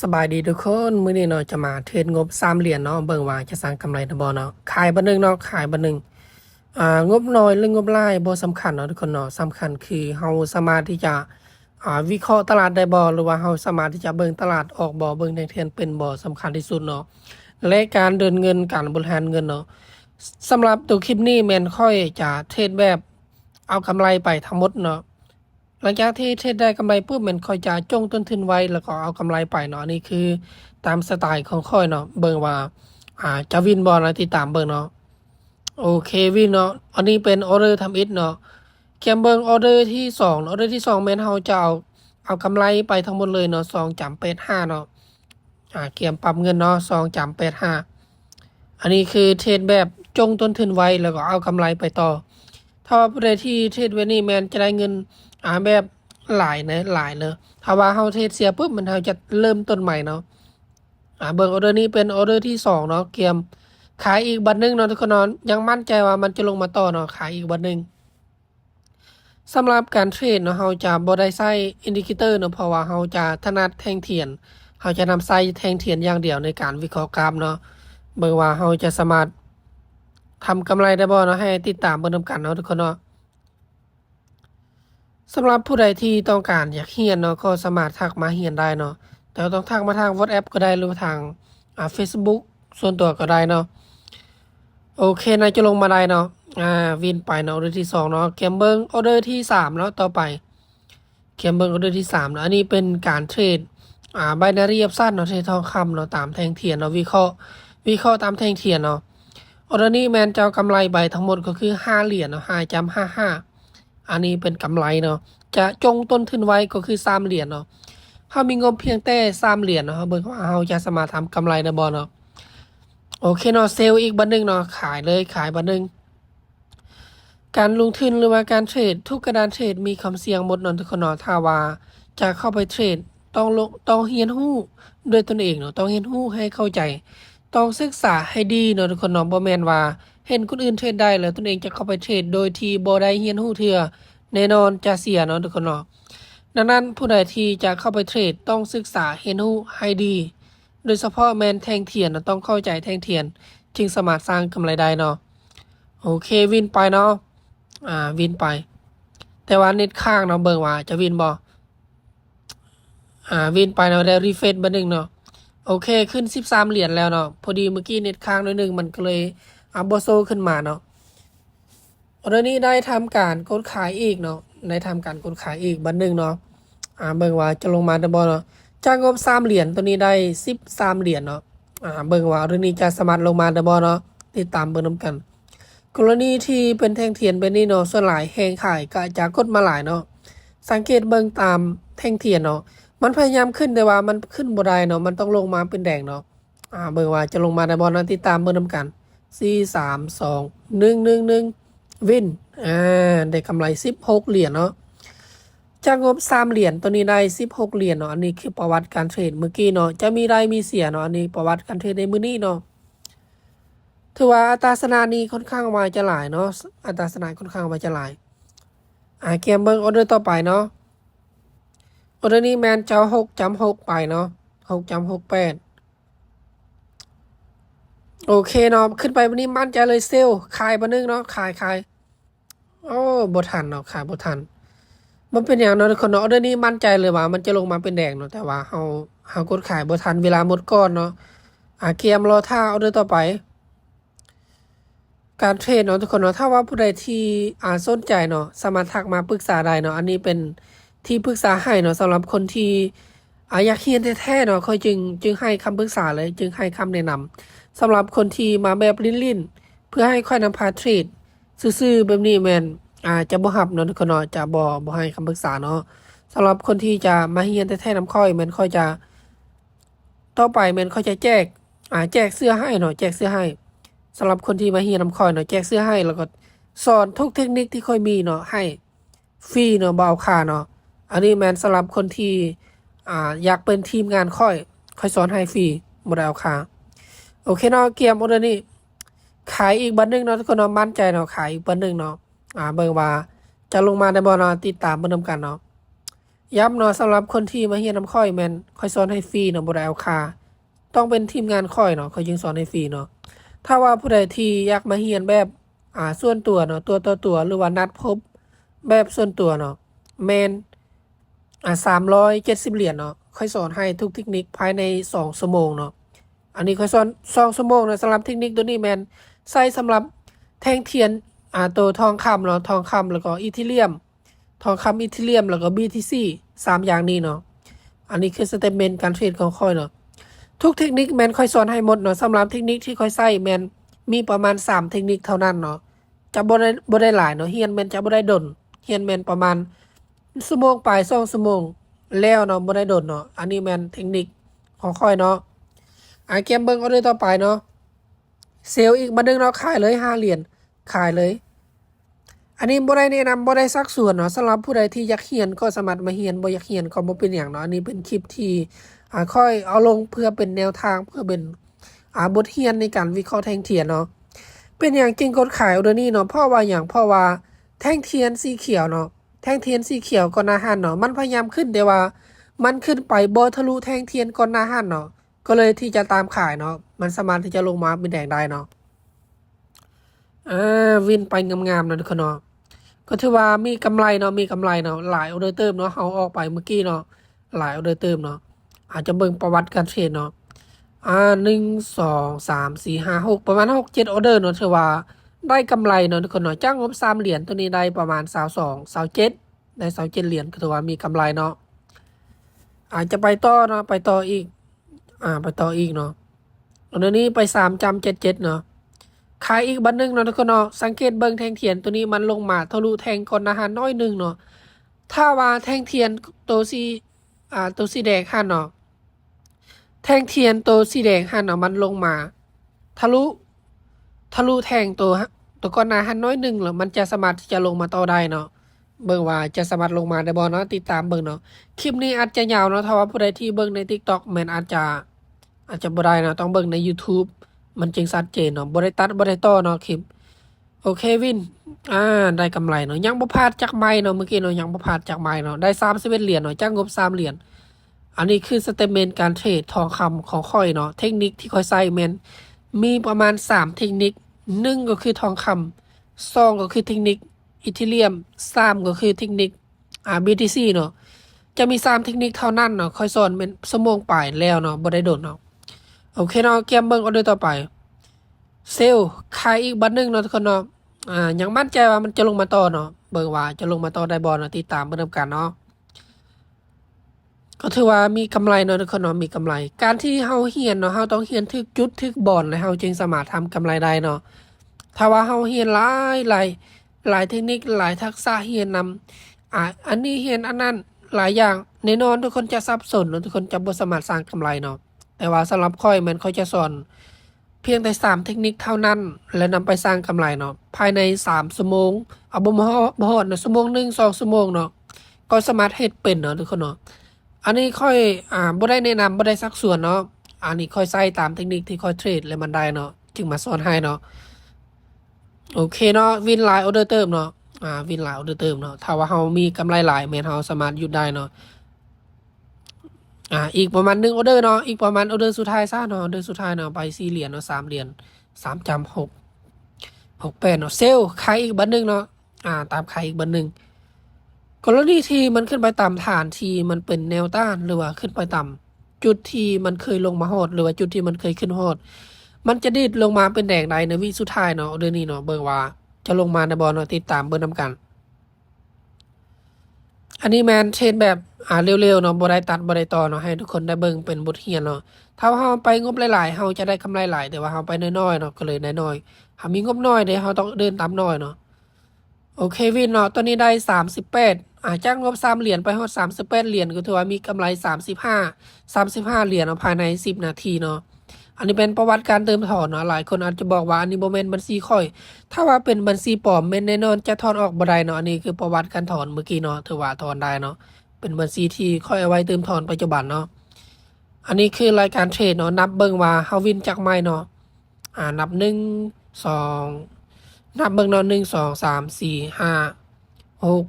สบายดีทุกคนมื้อนี้เนาะจะมาเทรดงบ3เหรียญเนาะเบิ่งว่าจะสร้างกำไรได้บ่เนาะขายบ่หนึงเนาะขายบ่หนึงอ่างบน้อยหรืองบหลายบ่สำคัญเนาะทุกคนเนาะสำคัญคือเฮาสามารถที่จะอ่าวิเคราะห์ตลาดได้บ่หรือว่าเฮาสามารถที่จะเบิ่งตลาดออกบ่เบิ่งในเทรนเป็นบ่สำคัญที่สุดเนาะและการเดินเงินการบริหารเงินเนาะสำหรับตัวคลิปนี้แม่นค่อยจะเทรดแบบเอากำไรไปทั้งหมดเนาะ หลังจากที่เทรดได้กำไรปุ๊บมันคอยจะจงต้นทุนไว้ แล้วก็เอากำไรไปเนาะนี่คือ ตามสไตล์ของค่อยเนาะเบิ่งว่าอ่าจะวินบอลนะติดตามเบิ่งเนาะโอเควินเนาะอันนี้เป็นออเดอร์ทำอิฐเนาะเกมเบิ่งออเดอร์ที่สองออเดอร์ที่สองแมนเฮาจะเอาเอากำไรไปทั้งหมดเลยเนาะสองจำเป็ดห้าเนาะอ่าเกมปรับเงินเนาะสองจำเป็ดห้าอันนี้คือเทรดแบบจงต้นทุนไว้แล้วก็เอากำไรไปต่อ ถ้าว่าผู้ใดที่เทรดเวนี่แมนจะได้เงิน อ่าแบบหลายเนะหลายเลยถ้าว่าเฮาเทรดเสียปุ๊บมันเฮาจะเริ่มต้นใหม่เนาะอ่าเบิ่งออเดอร์นี้เป็นออเดอร์ที่สองเนาะเกมขายอีกบัตรหนึงเนาะทุกคนเนาะยังมั่นใจว่ามันจะลงมาต่อเนาะขายอีกบัตรหนึงสำหรับการเทรดเนาะเฮาจะบ่ได้ใช้อินดิเคเตอร์เนาะเพราะว่าเฮาจะถนัดแทงเทียนเฮาจะนำใช้แทงเทียนอย่างเดียวในการวิเคราะห์กราฟเนาะเบิ่งว่าเฮาจะสามารถทำกำไรได้บ่เนาะให้ติดตามเบิ่งนํกันเนาะทุกคนเนาะ สำหรับผู้ใดที่ต้องการอยากเรียนเนาะก็สามารถทักมาเรียนได้เนาะแต่ต้องทักมาทาง WhatsApp ก็ได้หรือทางอ่า Facebook ส่วนตัวก็ได้เนาะโอเคนายจะลงมาได้เนาะอ่าวินไปเนาะออเดอร์ที่สองเนาะเกมเบิงออเดอร์ที่สามเนาะต่อไปเกมเบิงออเดอร์ที่สามเนาะอันนี้เป็นการเทรดอ่าไบนารีอัพสั้นเนาะเทรดทองคำเนาะตามแท่งเทียนเนาะวิเคราะห์วิเคราะห์ตามแท่งเทียนเนาะออเดอร์นี้แมนจะเอากำไรใบทั้งหมดก็คือห้าเหรียญเนาะห้าจำห้าห้า อันนี้เป็นกำไรเนาะจะจงต้นทุนไว้ก็คือสามเหรียญเนาะถ้ามีงบเพียงแต่สามเหรียญเนาะเบิ่งว่าเราจะสามารถทำกำไรในบอเนาะโอเคเนาะเซลล์อีกบันหนึ่งเนาะขายเลยขายบันหนึ่งการลงทุนหรือว่าการเทรดทุกกระดานเทรดมีความเสี่ยงหมดเนทุกคนเนาะถ้าว่าจะเข้าไปเทรดต้องลงต้องเรียนรู้ด้วยตนเองเนาะต้องเรียนรู้ให้เข้าใจ ต้องศึกษาให้ดีเนาะทุกคนเนาะบ่แม่นว่า เห็นคนอื่นเทรดได้แล้วตนเองจะเข้าไปเทรดโดยที่บ่ได้เรียนรู้เทื่อแน่นอนจะเสียเนาะทุกคนเนาะดังนั้นผู้ใดที่จะเข้าไปเทรดต้องศึกษาเห็นรู้ให้ดี โดยเฉพาะแมนแทงเทียนต้องเข้าใจแทงเทียน จึงสามารถสร้างกำไรได้เนาะโอเควินไปเนาะอ่าวินไป แต่ว่าเน็ตข้างเนาะเบิ่งว่าจะวินบ่อ่าวินไปเนาะได้รีเฟซบันหนึ่งเนาะโอเคขึ้น 13 เหรียญแล้วเนาะพอดีเมื่อกี้เน็ตค้างนิดนึงมันก็เลย อัพโบโซขึ้นมาเนาะออเดอร์นี้ได้ทำการกดขายอีกเนาะได้ทำการกดขายอีกบันหนึ่งเนาะอ่าเบิ่งว่าจะลงมาได้บ่เนาะจากงบสามเหรียญตัวนี้ได้สิบสามเหรียญเนาะอ่าเบิ่งว่าออเดอร์นี้จะสามารถลงมาได้บ่เนาะติดตามเบิ่งนํกัน กรณีที่เป็นแท่งเทียนเป็นนี่เนาะส่วนหลายแหงขายก็จะกดมาหลายเนาะสังเกตเบิ่งตามแท่งเทียนเนาะมันพยายามขึ้นแต่ว่ามันขึ้นบ่ได้เนาะมันต้องลงมาเป็นแดงเนาะอ่าเบิ่งว่าจะลงมาได้บ่เนาะติดตามเบิ่งนํกัน สี่สามสองหนึ่งหนึ่งหนึ่งวินอ่าได้กำไร16เหรียญเนาะจากงบ3เหรียญตัวนี้ได้16เหรียญเนาะอันนี้คือประวัติการเทรดเมื่อกี้เนาะจะมีได้มีเสียเนาะอันนี้ประวัติการเทรดในมื้อนี้เนาะถือว่าอัตราสนานี้ค่อนข้างมาจะหลายเนาะอัตราสนาค่อนข้างมาจะหลายอ่าเกมเบิ้งออเดอร์ต่อไปเนาะออเดอร์นี้แมนเจ้า6จำ6ไปเนาะ6จำ6 8 โอเคเนาะขึ้นไปวันนี้มั่นใจเลยเซลขายบันนึงเนาะขายขายโอ้บทันเนาะขายบทัน มันเป็นอย่างเนาะทุกคนเนาะออเดอร์นี้มั่นใจเลยว่า มันจะลงมาเป็นแดงเนาะแต่ว่าเฮาเฮากดขายบทันเวลาหมดก่อนเนาะอาเกมรอท่าเออเดอร์ต่อไป การเทรดเนาะทุกคนเนาะถ้าว่าผู้ใดที่อ่าสนใจเนาะสามารถทักมาปรึกษาได้เนาะอันนี้เป็นที่ปรึกษาให้เนาะสำหรับคนที่อาอยากเรียนแท้ๆเนาะค่อยจึงจึงให้คำปรึกษาเลย จึงให้คำแนะนำ สำหรับคนที่มาแบบลิ้นๆเพื่อให้ค่อยนำพาเทรดซื่อๆแบบนี้แมนอาจจะบ่หับเนาะทุกคนเนาะจะบ่บ่ให้คำปรึกษาเนาะสำหรับคนที่จะมาเฮียนแท้ๆน้ำค่อยแมนค่อยจะ ต่อไปแมนค่อยจะแจกอ่าแจกเสื้อให้เนาะแจกเสื้อให้สำหรับคนที่มาเฮียนน้ำค่อยเนาะแจกเสื้อให้แล้วก็สอนทุกเทคนิคที่ค่อยมีเนาะให้ฟรีเนาะบ่เอาค่าเนาะอันนี้แมนสำหรับคนที่อ่าอยากเป็นทีมงานค่อย ค่อยสอนให้ฟรีบ่ได้เอาค่า โอเคเนาะเกียมออเดอร์นี่ขายอีกบันหนึ่งเนาะทุกคนเนาะมั่นใจเนาะขายอีกบันหนึ่งเนาะอ่าเบิ่งว่าจะลงมาในบอลเนาะติดตามเบิ่งนำกันเนาะย้ำเนาะสำหรับคนที่มาเฮียนน้ำค่อยแมนค่อยสอนให้ฟรีเนาะบ่ได้เอาค่าต้องเป็นทีมงานค่อยเนาะค่อยจึงสอนให้ฟรีเนาะถ้าว่าผู้ใดที่อยากมาเฮียนแบบอ่าส่วนตัวเนาะตัวต่อตัวหรือว่านัดพบแบบส่วนตัวเนาะแมนอ่าสามร้อยเจ็ดสิบเหรียญเนาะค่อยสอนให้ทุกเทคนิคภายในสองชั่วโมงเนาะ อันนี้ค่อยสอนสองชั่วโมงนะสำหรับเทคนิคตัวนี้แมนใส่สำหรับแท่งเทียนอ่าตัวทองคำเนาะทองคำแล้วก็อีทิเลียม ทองคำอีทิเลียมแล้วก็ BTC สามอย่างนี้เนาะอันนี้คือสเต t เมนการเทรดของค่อยเนาะทุกเทคนิคแมนค่อยสอนให้หมดเนาะสำหรับเทคนิคที่ค่อยใส่แมนมีประมาณ 3 เทคนิคเท่านั้นเนาะจะบ่ได้บ่ได้หลายเนาะเฮียนแมนจะบ่ได้ดนเฮียนแมนประมาณชั่วโมงปลายสองชั่วโมงแล้วเนาะบ่ได้ดนเนาะอันนี้แมนเทคนิคของค่อยเนาะ อะเกมเบิ่งออเดอร์ต่อไปเนาะเซลอีกบันนึงเนาะขายเลย5เหรียญขายเลย อันนี้บ่ได้แนะนำบ่ได้ซักส่วนเนาะสำหรับผู้ใดที่อยากเรียนก็สามารถมาเรียนบ่อยากเรียนก็บ่เป็นหยังเนาะอันนี้เป็นคลิปที่อ่าค่อยเอาลงเพื่อเป็นแนวทางเพื่อเป็นอ่าบทเรียนในการวิเคราะห์แท่งเทียนเนาะเป็นอย่างจริงกดขายออเดอร์นี้เนาะเพราะว่าอย่างเพราะว่าแท่งเทียนสีเขียวเนาะแท่งเทียนสีเขียวก่อนหน้าหันเนาะมันพยายามขึ้นแต่ว่า มันขึ้นไปบ่ทะลุแท่งเทียนก่อนหน้าหันเนาะ ก็เลยที่จะตามขายเนาะมันสามารถที่จะลงมาเป็นแดงได้เนาะอ่าวินไปงามๆเนาะทุกคนเนาะก็ถือว่ามีกำไรเนาะมีกำไรเนาะหลายออเดอร์เติมเนาะเขาออกไปเมื่อกี้เนาะหลายออเดอร์เติมเนาะอาจจะเบิ่งประวัติการเทรดเนาะอ่าหนึ่งสองสามสี่ห้าหกประมาณหกเจ็ดออเดอร์เนาะถือว่าได้กำไรเนาะทุกคนเนาะจ้างงบสามเหรียญตัวนี้ได้ประมาณสาวสองสาวเจ็ดได้สาวเจ็ดเหรียญก็ถือว่ามีกำไรเนาะอาจจะไปต่อเนาะไปต่ออีก อ่า ไปต่ออีกเนาะออเดอร์นี้ไปสามจำเจ็ดเจ็ดเนาะขายอีกบันหนึงเนาะทุกคนเนาะสังเกตเบิ่งแทงเทียนตัวนี้มันลงมาทะลุแทงก่อนอาหารน้อยหนึ่งเนาะถ้าว่าแทงเทียนตัวสีอ่าตัวสีแดงหันเนาะแทงเทียนตัวสีแดงหันเนาะมันลงมา ทะลุทะลุแทงตัวตัวก่อนอาหารน้อยหนึ่งแล้วมันจะสามารถที่จะลงมาต่อได้เนาะเบิ่งว่าจะสามารถลงมาได้บ่เนาะติดตามเบิ่งเนาะคลิปนี้อาจจะยาวเนาะถ้าว่าผู้ใดที่เบิ่งใน TikTok แม่นอาจจะ อาจจะบ่ได้เนาะต้องเบิ่งใน YouTube มันจึงชัดเจนเนาะบ่ได้ตัดบ่ได้ต่อเนาะคลิป โอเควิน อ่า ได้กำไรเนาะยังบ่พลาดจากไม้เนาะเมื่อกี้เนาะยังบ่พลาดจากไม้เนาะได้31เหรียญเนาะจ้างงบ3เหรียญอันนี้คือสเตเมนต์การเทรดทองคำของค่อยเนาะเทคนิคที่ค่อยใส่แม่นมีประมาณ 3 เทคนิคหนึ่งก็คือทองคำสองก็คือเทคนิคอีเทเรียมสามก็คือเทคนิคอ่า BTC เนาะจะมี3เทคนิคเท่านั้นเนาะค่อยสอนเป็นชั่วโมงปลายแล้วเนาะบ่ได้โดดเนาะ โอเคเนาะเกมเบิ่งออเดอร์ต่อไป เซลล์ขายอีกบันหนึ่งเนาะทุกคนเนาะอ่ายังมั่นใจว่ามันจะลงมาต่อเนาะเบิ่งว่าจะลงมาต่อได้บ่เนาะติดตามเบิ่งนำกันเนาะก็ถือว่ามีกำไรเนาะทุกคนเนาะมีกำไร การที่เฮาเฮียนเนาะเฮาต้องเฮียนทึกจุดทึกบอลแล้วเฮาจึงสามารถทำกำไรได้เนาะถ้าว่าเฮาเฮียนหลายหลายหลายเทคนิคหลายทักษะเฮียนนำอ่าอันนี้เฮียนอันนั้นหลายอย่างแน่นอนทุกคนจะสับสนเนาะทุกคนจะบ่สามารถสร้างกำไรเนาะ แต่ว่าสำหรับค่อยมันค่อยจะสอน เพียงแต่สามเทคนิคเท่านั้น และนำไปสร้างกำไรเนาะภายในสามชั่วโมงเอาบ่มาฮอดบ่ฮอดนะชั่วโมงหนึ่งสองชั่วโมงเนาะก็สามารถเฮ็ดเป็นเนาะทุกคนเนาะอันนี้ค่อยอ่าบ่ได้แนะนำบ่ได้สักส่วนเนาะอันนี้ค่อยใส่ตามเทคนิคที่ค่อยเทรดและมันได้เนาะจึงมาสอนให้เนาะโอเคเนาะวินหลายออเดอร์เติมเนาะอ่าวินหลายออเดอร์เติมเนาะถ้าว่าเฮามีกำไรหลายแม่นเฮาสามารถหยุดได้เนาะ อ่าอีกประมาณหนึ่งออเดอร์เนาะอีกประมาณออเดอร์สุดท้ายซะเนาะออเดอร์สุดท้ายเนาะไปสี่เหรียญเนาะสามเหรียญสามจำหกหกแปดเนาะเซลขายอีกบันหนึ่งเนาะอ่า ตามขายอีกบันหนึ่งกรณีที่มันขึ้นไปต่ำฐานที่มันเป็นแนวต้านหรือว่าขึ้นไปต่ำจุดที่มันเคยลงมาโหดหรือว่าจุดที่มันเคยขึ้นโหดมันจะดีดลงมาเป็นแดงใดในวิสุดท้ายเนาะเดือร์นี้เนาะเบิ่งว่าจะลงมาในบอลเนาะติดตามเบิ่งนำกัน อันนี้แมนเทรนแบบอ่าเร็วๆเนาะบ่ได้ตัดบ่ได้ต่อเนาะให้ทุกคนได้เบิ่งเป็นบทเรียนเนาะถ้าเฮาไปงบหลายๆเฮาจะได้กำไรหลายแต่ว่าเฮาไปน้อยๆเนาะก็เลยน้อยๆถ้ามีงบน้อยเด้เฮาต้องเดินตามน้อยเนาะโอเควินเนาะตอนนี้ได้ 38อ่าจ้างงบ3เหรียญไปฮอด38เหรียญก็ถือว่ามีกำไร 35 35เหรียญเนาะภายใน 10 นาทีเนาะ อันนี้เป็นประวัติการเติมถอนเนาะหลายคนอาจจะบอกว่าอันนี้บ่แม่นบัญชีค่อย ถ้าว่าเป็นบัญชีปลอมแม่นแน่นอนจะถอนออกบ่ได้เนาะอันนี้คือประวัติการถอนเมื่อกี้เนาะถือว่าถอนได้เนาะเป็นบัญชีที่ค่อยเอาไว้เติมถอนปัจจุบันเนาะอันนี้คือรายการเทรดเนาะนับเบิ่งว่าเฮาวินจากไม้เนาะอ่านับหนึ่งสองนับเบิ่งเนาะหนึ่งสองสามสี่ห้าหก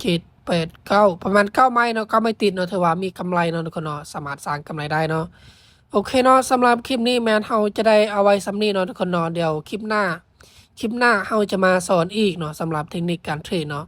เจ็ดแปดเก้าประมาณเก้าไม้เนาะเก้าไม้ติดเนาะถือว่ามีกำไรเนาะทุกคนเนาะสามารถสร้างกำไรได้เนาะ โอเคเนาะสำหรับคลิปนี้แมนเฮาจะได้เอาไว้สำนี้เนาะทุกคนเนาะเดี๋ยวคลิปหน้า คลิปหน้าเฮาจะมาสอนอีกเนาะสำหรับเทคนิคการเทรดเนาะ